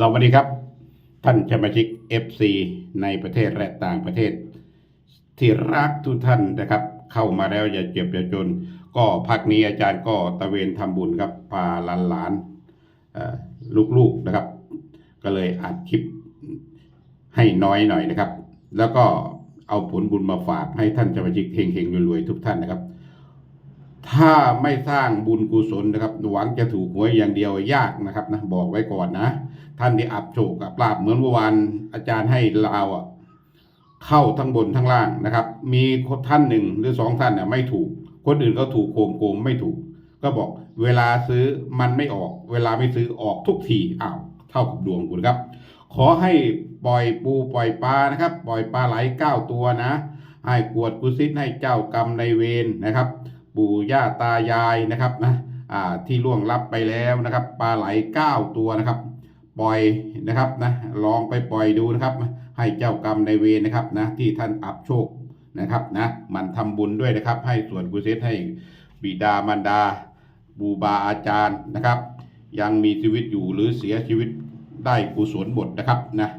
สวัสดีครับ ท่านสมาชิก FC ในประเทศและต่างประเทศ ที่รักทุกท่านนะครับ เข้ามาแล้วอย่าเจ็บอย่าจน ก็พักนี้อาจารย์ก็ตะเวนทำบุญครับพาหลานๆเอ่อลูกๆนะครับ ก็เลยอัดคลิปให้น้อยหน่อยนะครับ แล้วก็เอาผลบุญมาฝากให้ท่านสมาชิกเฮงๆรวยๆทุกท่านนะครับ ถ้าไม่สร้างบุญกุศลนะครับหวังจะถูกหวยอย่างเดียวยากนะครับนะบอกไว้ก่อนนะ ท่านที่อับโชคกับลาบเหมือนเมื่อวานอาจารย์ให้ลาวอะเข้าทั้งบนทั้งล่างนะครับ มีท่านหนึ่งหรือสองท่านเนี่ยไม่ถูก คนอื่นก็ถูกโกงโกงไม่ถูก ก็บอกเวลาซื้อมันไม่ออก เวลาไม่ซื้อออกทุกทีอ้าวเท่ากับดวงคุณครับ ขอให้ปล่อยปูปล่อยปลานะครับ ปล่อยปลาไหลเก้าตัวนะให้กวดกุศิษให้เจ้ากรรมในเวรนะครับ ปู่ย่าตายายนะครับนะอ่าที่ล่วงลับไปแล้วนะครับปลาไหลเก้าตัวนะครับ ปล่อยนะครับนะลองไปปล่อยดูนะครับ ให้เจ้ากรรมในเวรนะครับนะที่ท่านอับโชคนะครับนะมันทำบุญด้วยนะครับ ให้ส่วนกุศลให้บิดามารดาบูบาอาจารย์นะครับ ยังมีชีวิตอยู่หรือเสียชีวิตได้กุศลหมดนะครับนะ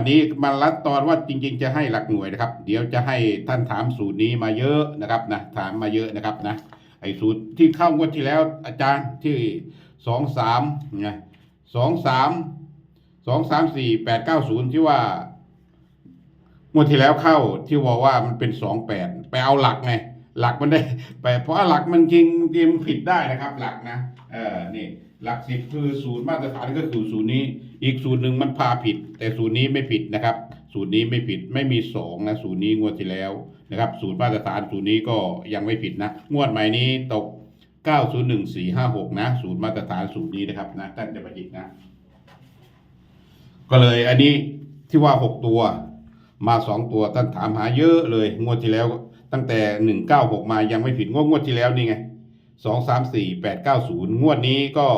อันนี้มาลัดตอนว่าจริง ๆ จะให้หลักหน่วยนะครับ เดี๋ยวจะให้ท่านถามสูตรนี้มาเยอะนะครับนะถามมาเยอะนะครับนะไอ้สูตรที่เข้างวดที่แล้วอาจารย์ที่สองสามไงสองสามสองสามสี่แปดเก้าศูนย์ที่ว่างวดที่แล้วเข้าที่บอกว่ามันเป็นสองแปดไปเอาหลักไงหลักมันได้ไปเพราะหลักมันจริงจริงผิดได้นะครับ หลักนะเออนี่หลักสิบคือศูนย์มาตรฐานก็คือศูนย์นี้ อีกศูนย์หนึ่งมันพาผิด แต่ศูนย์นี้ไม่ผิดนะครับศูนย์นี้ไม่ผิดไม่มีสองนะศูนย์นี้งวดที่แล้วนะครับศูนย์มาตรฐานศูนย์นี้ก็ยังไม่ผิดนะงวดใหม่นี้ตก 901456 นะศูนย์มาตรฐานศูนย์นี้นะครับนะท่านจะประจิตนะ ก็เลยอันนี้ที่ว่าหกตัวมาสองตัวท่านถามหาเยอะเลย งวดที่แล้วตั้งแต่หนึ่งเก้าหกมายังไม่ผิดงวดงวดที่แล้วนี่ไงสองสามสี่แปดเก้าศูนย์งวดนี้ก็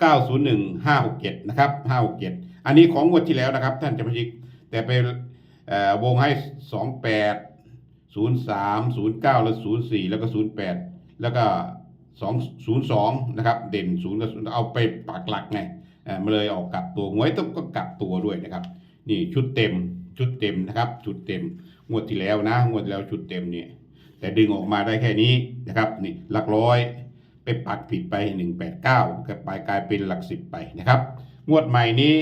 เก้าศูนย์หนึ่งห้าหกเจ็ดนะครับห้าหกเจ็ดอันนี้ของงวดที่แล้วนะครับ ท่านจะมาชิก แต่ไปวงให้สองแปดศูนย์สามศูนย์เก้าแล้วศูนย์สี่แล้วก็ศูนย์แปดแล้วก็สองศูนย์สองนะครับ เด่นศูนย์กับ0เอาไปปักหลักไงมาเลยออกกลับตัวหวยต้องก็กลับตัวด้วยนะครับ นี่ชุดเต็มชุดเต็มนะครับชุดเต็มงวดที่แล้วนะงวดแล้วชุดเต็มเนี่ยแต่ดึงออกมาได้แค่นี้นะครับนี่หลักร้อย ไปปักผิดไป 189ก็ไปกลายเป็นหลักสิบไปนะครับ งวดใหม่นี้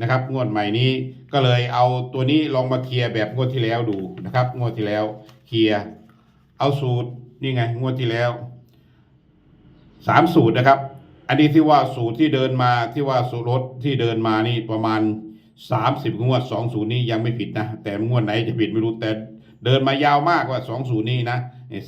นะครับ งวดใหม่นี้ก็เลยเอาตัวนี้ลองมาเคลียร์แบบงวดที่แล้วดูนะครับ งวดที่แล้วเคลียร์เอาสูตรนี่ไง งวดที่แล้วสามสูตรนะครับ อันนี้ที่ว่าสูตรที่เดินมาที่ว่าสูตรรถที่เดินมานี่ประมาณ30งวด2สูตรนี้ยังไม่ผิดนะแต่งวดไหนจะผิดไม่รู้แต่เดินมายาวมากว่า2สูตรนี้นะ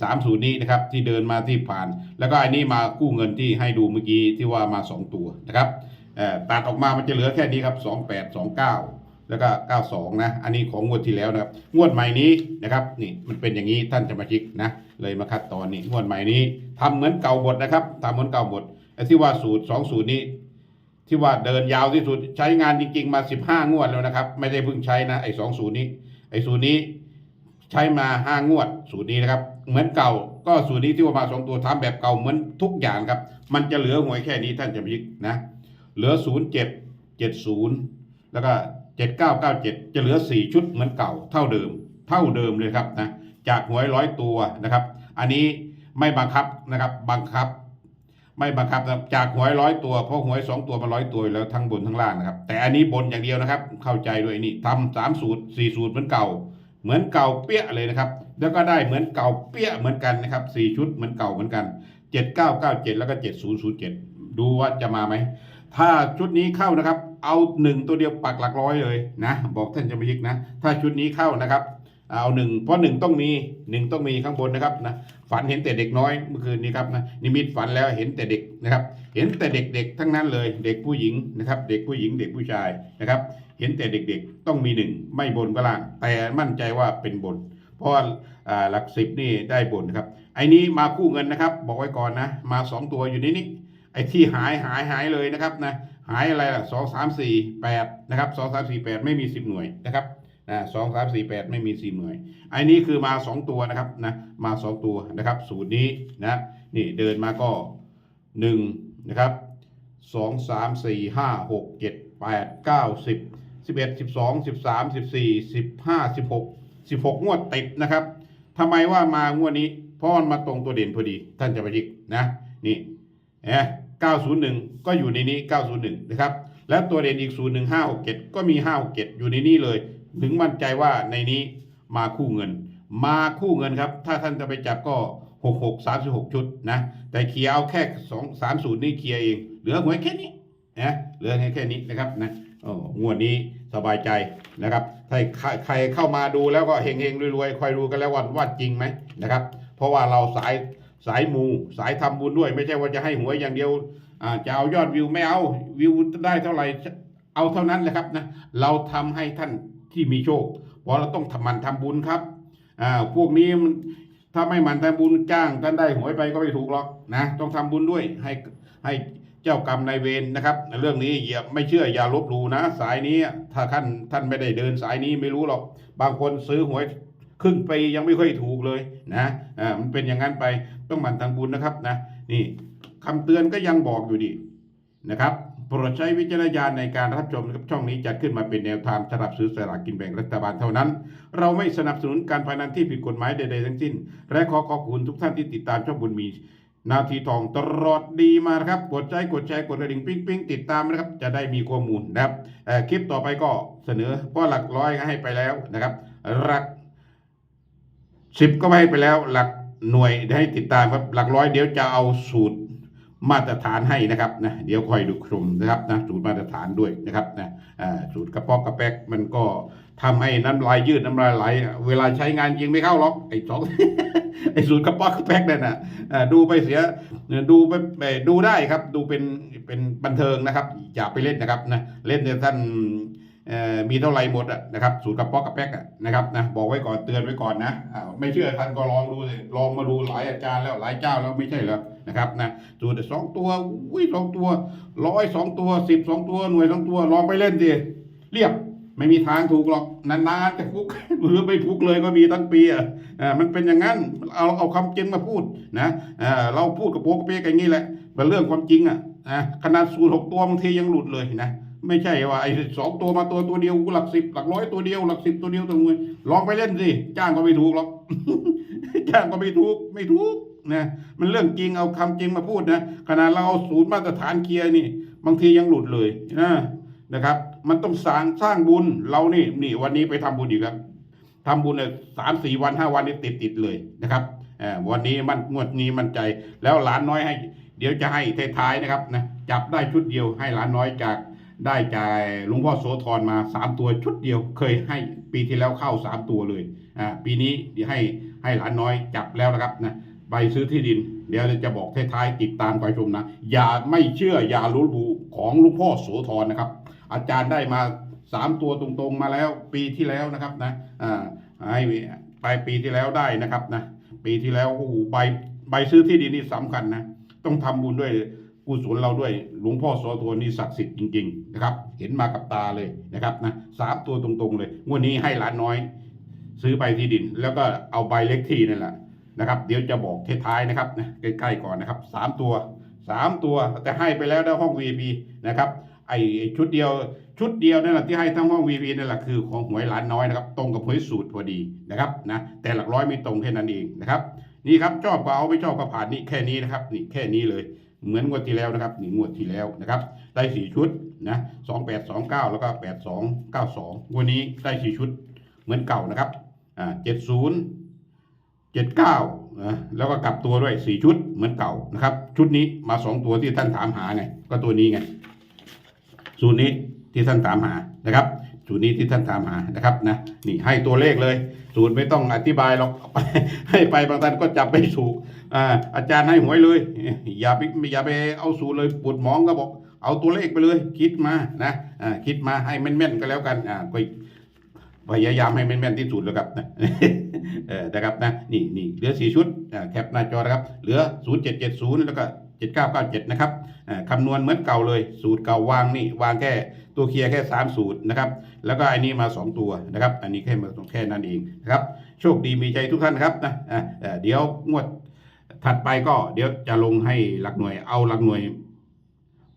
สามสูตรนี้นะครับที่เดินมาที่ผ่าน แล้วก็อันนี้มากู้เงินที่ให้ดูเมื่อกี้ที่ว่ามา 2 ตัวนะครับเออตัดออกมามันจะเหลือแค่นี้ครับ28 29แล้วก็ 92 นะ อันนี้ของงวดที่แล้วนะครับ งวดใหม่นี้นะครับ นี่มันเป็นอย่างนี้ท่านจะมาชิกนะ เลยมาคัดตอนนี้งวดใหม่นี้ทำเหมือนเก่าหมดนะครับทำเหมือนเก่าหมดไอ้ที่ว่าสูตร2สูตรนี้ ที่ว่าเดินยาวที่สุดใช้งานจริงๆมา 15 งวดแล้วนะครับ ไม่ได้เพิ่งใช้นะไอ้สองสูตรนี้ ไอ้สูตรนี้ ใช้มาห้างวดสูตรนี้นะครับ เหมือนเก่าก็สูตรนี้ที่ว่ามาสองตัวทำแบบเก่าเหมือนทุกอย่างครับ มันจะเหลือหวยแค่นี้ท่านจะพิกนะเหลือ0 7 7 0แล้วก็7 9 9 7จะเหลือ4ชุดเหมือนเก่าเท่าเดิม เท่าเดิมเลยครับนะจากหวยร้อยตัวนะครับ อันนี้ไม่บังคับนะครับบังคับ ไม่บังคับจากหวยร้อยตัวเพราะหวยสองตัวมาร้อยตัวแล้วทั้งบนทั้งล่างนะครับ แต่อันนี้บนอย่างเดียวนะครับ เข้าใจด้วยนี่ทำสามสูตรสี่สูตรเหมือนเก่า เหมือนเก่าเปี้ยเลยนะครับ แล้วก็ได้เหมือนเก่าเปี้ยเหมือนกันนะครับสี่ชุดเหมือนเก่าเหมือนกันเจ็ดเก้าเก้าเจ็ดแล้วก็เจ็ดศูนย์ศูนย์เจ็ดดูว่าจะมาไหม ถ้าชุดนี้เข้านะครับ เอาหนึ่งตัวเดียวปักหลักร้อยเลยนะ บอกท่านจะไม่ยิกนะ ถ้าชุดนี้เข้านะครับ เอาหนึ่งเพราะหนึ่งต้องมีหนึ่งต้องมีข้างบนนะครับนะฝันเห็นแต่เด็กน้อยเมื่อคืนนี้ครับนะนิมิตฝันแล้วเห็นแต่เด็กนะครับ เห็นแต่เด็กๆ ทั้งนั้นเลย เด็กผู้หญิงนะครับ เด็กผู้หญิงเด็กผู้ชายนะครับ เห็นแต่เด็กๆ ต้องมีหนึ่งไม่บนก็ล่าง แต่มั่นใจว่าเป็นบน เพราะหลักสิบนี่ได้บนครับ ไอ้นี้มากู้เงินนะครับ บอกไว้ก่อนนะ มาสองตัวอยู่ในนี้ ไอ้ที่หายหายหายเลยนะครับนะ หายอะไรล่ะสองสามสี่แปดนะครับสองสามสี่แปดไม่มีสิบหน่วยนะครับนะสองสามสี่แปดไม่มีสิบหน่วยไอ้นี้คือมาสองตัวนะครับนะ มาสองตัวนะครับ สูตรนี้นะ นี่เดินมาก็หนึ่ง นะครับสองสามสี่ห้าหกเจ็ดแปดเก้าสิบสิบเอ็ดสิบสองสิบสามสิบสี่สิบห้าสิบหกสิบหกงวดติดนะครับทำไมว่ามางวดนี้เพราะมันมาตรงตัวเด่นพอดี ท่านจะไปยิกนะนี่เอ๊ะ901 ก็อยู่ในนี้ 901 นะครับ แล้วตัวเด่นอีก 01567 ก็มี 567 อยู่ในนี้เลย ถึงมั่นใจว่าในนี้มาคู่เงิน มาคู่เงินครับ ถ้าท่านจะไปจับก็ 66 36 ชุดนะ แต่เคลียร์เอาแค่ 2 30 นี่เคลียร์เอง เหลือหวยแค่นี้นะเหลือแค่นี้นะครับนะโอ้งวดนี้สบายใจนะครับ ถ้าใครใครเข้ามาดูแล้วก็เฮงเฮงรวยๆคอยดูกันแล้วว่าว่าจริงไหมนะครับ เพราะว่าเราสายสายมูสายทำบุญด้วยไม่ใช่ว่าจะให้หวยอย่างเดียวจะเอายอดวิวไม่เอาวิวได้เท่าไหร่เอาเท่านั้นแหละครับนะเราทำให้ท่านที่มีโชคเพราะเราต้องทำมันทำบุญครับอ่าพวกนี้มัน ถ้าไม่หมั่นทำบุญจ้างท่านได้หวยไปก็ไม่ถูกหรอกนะต้องทำบุญด้วยให้ให้เจ้ากรรมนายเวรนะครับเรื่องนี้อย่าไม่เชื่ออย่าลบหลู่นะ สายนี้ถ้าท่านท่านไม่ได้เดินสายนี้ไม่รู้หรอกบางคนซื้อหวยครึ่งปียังไม่ค่อยถูกเลยนะอ่ามันเป็นอย่างนั้นไปต้องหมั่นทำบุญนะครับนะนี่คำเตือนก็ยังบอกอยู่ดีนะครับ โปรดใช้วิจารณญาณในการรับชมนะครับช่องนี้จัดขึ้นมาเป็นแนวทางสำหรับซื้อสลากกินแบ่งรัฐบาลเท่านั้น เราไม่สนับสนุนการพนันที่ผิดกฎหมายใดๆทั้งสิ้น และขอขอบคุณทุกท่านที่ติดตามช่องบุญมีนาทีทองตลอดดีมานะครับกดใจกดแชร์กดกระดิ่งปิ๊งปิ๊งติดตามนะครับ จะได้มีข้อมูลนะครับคลิปต่อไปก็เสนอเพราะหลักร้อยก็ให้ไปแล้วนะครับ หลักสิบก็ให้ไปแล้ว หลักหน่วยให้ติดตามครับหลักร้อยเดี๋ยวจะเอาสูตร มาตรฐานให้นะครับนะเดี๋ยวคอยดูชมนะครับนะสูตรมาตรฐานด้วยนะครับนะสูตรกระป๋อกกระแป๊กมันก็ทำให้น้ำลายยืดน้ำลายไหล เวลาใช้งานจริงไม่เข้าหรอกไอ้สองไอ้สูตรกระป๋อกกระแป๊กนั่นน่ะดูไปเสียดูไปดูได้ครับ ดูเป็นเป็นบันเทิงนะครับอย่าไปเล่นนะครับนะเล่นเนี่ยท่าน มีเท่าไรหมดอะนะครับสูตรกระป๊อกกระแป๊กอะนะครับนะบอกไว้ก่อนเตือนไว้ก่อนนะอ่าไม่เชื่อท่านก็ลองดูเลยลองมาดูหลายอาจารย์แล้วหลายเจ้าแล้วไม่ใช่เหรอนะครับนะสูตรสองตัวอุ้ยสองตัวร้อยสองตัวสิบสองตัวหน่วยสองตัวลองไปเล่นดิเรียบไม่มีทางถูกหรอกนานๆจะฟุกหรือไม่ฟุกเลยก็มีทั้งปีอะอ่ามันเป็นอย่างนั้นเอาเอาคำจริงมาพูดนะอ่าเราพูดกับโป๊กกับเป๊กอย่างนี้แหละเป็นเรื่องความจริงอะอะขนาดสูตรหกตัวบางทียังหลุดเลยนะ ไม่ใช่ว่าไอ้สองตัวมาตัวตัวเดียวหลักสิบหลักร้อยตัวเดียวหลักสิบตัวเดียวตัวเงินลองไปเล่นสิจ้างก็ไม่ถูกหรอกจ้างก็ไม่ถูกไม่ถูกนะมันเรื่องจริงเอาคำจริงมาพูดนะขนาดเราเอาสูตรมาตรฐานเคลียร์นี่ บางทียังหลุดเลยนะนะครับ มันต้องสร้างสร้างบุญเรานี่นี่วันนี้ไปทำบุญอีกแล้วทำบุญเนี่ยสามสี่วันห้าวันนี้ติดติดเลยนะครับอ่าวันนี้มันงวดนี้มั่นใจ แล้วหลานน้อยให้ เดี๋ยวจะให้ท้ายๆนะครับนะจับได้ชุดเดียวให้หลานน้อยจาก ได้จากหลวงพ่อโสธรมาสามตัวชุดเดียวเคยให้ปีที่แล้วเข้าสามตัวเลยอ่าปีนี้เดี๋ยวให้ให้หลานน้อยจับแล้วนะครับนะไปซื้อที่ดิน เดี๋ยวจะบอกท้ายๆติดตามไปชมนะ อย่าไม่เชื่ออย่ารู้บูของหลวงพ่อโสธรนะครับ อาจารย์ได้มาสามตัวตรงๆมาแล้ว ปีที่แล้วนะครับนะอ่าให้ไปปีที่แล้วได้นะครับนะปีที่แล้วโอ้โหใบใบซื้อที่ดินนี่สำคัญนะต้องทำบุญด้วย กุศลเราด้วยหลวงพ่อโสธรนี่ศักดิ์สิทธิ์จริงๆนะครับ เห็นมากับตาเลยนะครับนะสามตัวตรงๆเลยงวดนี้ให้หลานน้อย ซื้อใบที่ดิน แล้วก็เอาใบเล็กที่นั่นแหละนะครับ เดี๋ยวจะบอกท้ายๆนะครับนะใกล้ๆก่อนนะครับสามตัวสามตัวแต่ให้ไปแล้วได้ห้อง VIP นะครับไอชุดเดียวชุดเดียวนั่นแหละที่ให้ทั้งห้อง VIP นั่นแหละคือของหวยหลานน้อยนะครับตรงกับหวยสูตรพอดีนะครับนะแต่หลักร้อยไม่ตรงแค่นั้นเองนะครับนี่ครับชอบก็เอาไม่ชอบก็ผ่านนี่แค่นี้นะครับนี่แค่นี้เลย เหมือนงวดที่แล้วนะครับนี่งวดที่แล้วนะครับได้สี่ชุดนะสองแปดสองเก้าแล้วก็แปดสองเก้าสองวันนี้ได้สี่ชุดเหมือนเก่านะครับอ่าเจ็ดศูนย์เจ็ดเก้านะแล้วก็กลับตัวด้วยสี่ชุดเหมือนเก่านะครับ ชุดนี้มาสองตัวที่ท่านถามหาไงก็ตัวนี้ไงสูตรนี้ที่ท่านถามหานะครับ สูตรนี้ที่ท่านถามหานะครับนะนี่ให้ตัวเลขเลย สูตรไม่ต้องอธิบายหรอกให้ไปบางท่านก็จับไม่ถูกอ่าอาจารย์ให้หวยเลย อย่าไปอย่าไปเอาสูตรเลยปวดหมองก็บอก เอาตัวเลขไปเลย คิดมานะอ่าคิดมาให้แม่นๆก็แล้วกันอ่าก็พยายามให้แม่นๆที่สุดแล้วครับนะเออนะครับนะนี่นี่เหลือสี่ชุดแคปหน้าจอนะครับ เหลือศูนย์เจ็ดเจ็ดศูนย์แล้วก็เจ็ดเก้าเก้าเจ็ดนะครับคำนวณเหมือนเก่าเลย สูตรเก่าวางนี่วางแค่ ตัวเคลียร์แค่สามสูตรนะครับ แล้วก็อันนี้มาสองตัวนะครับ อันนี้แค่มาแค่นั้นเองนะครับ โชคดีมีใจทุกท่านนะครับนะอ่าเดี๋ยวงวดถัดไปก็เดี๋ยวจะลงให้หลักหน่วยเอาหลักหน่วย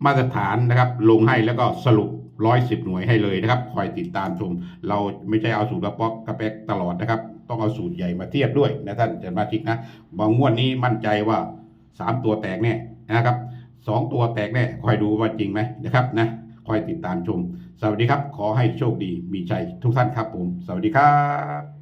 มาตรฐานนะครับ ลงให้แล้วก็สรุปร้อยสิบหน่วยให้เลยนะครับ คอยติดตามชม เราไม่ใช่เอาสูตรกระป๊อกกระแป๊กตลอดนะครับ ต้องเอาสูตรใหญ่มาเทียบด้วยนะท่านสมาชิกนะ บางงวดนี้มั่นใจว่าสามตัวแตกแน่นะครับสองตัวแตกแน่คอยดูว่าจริงไหมนะครับนะ คอยติดตามชม สวัสดีครับ ขอให้โชคดีมีชัยทุกท่านครับผม สวัสดีครับ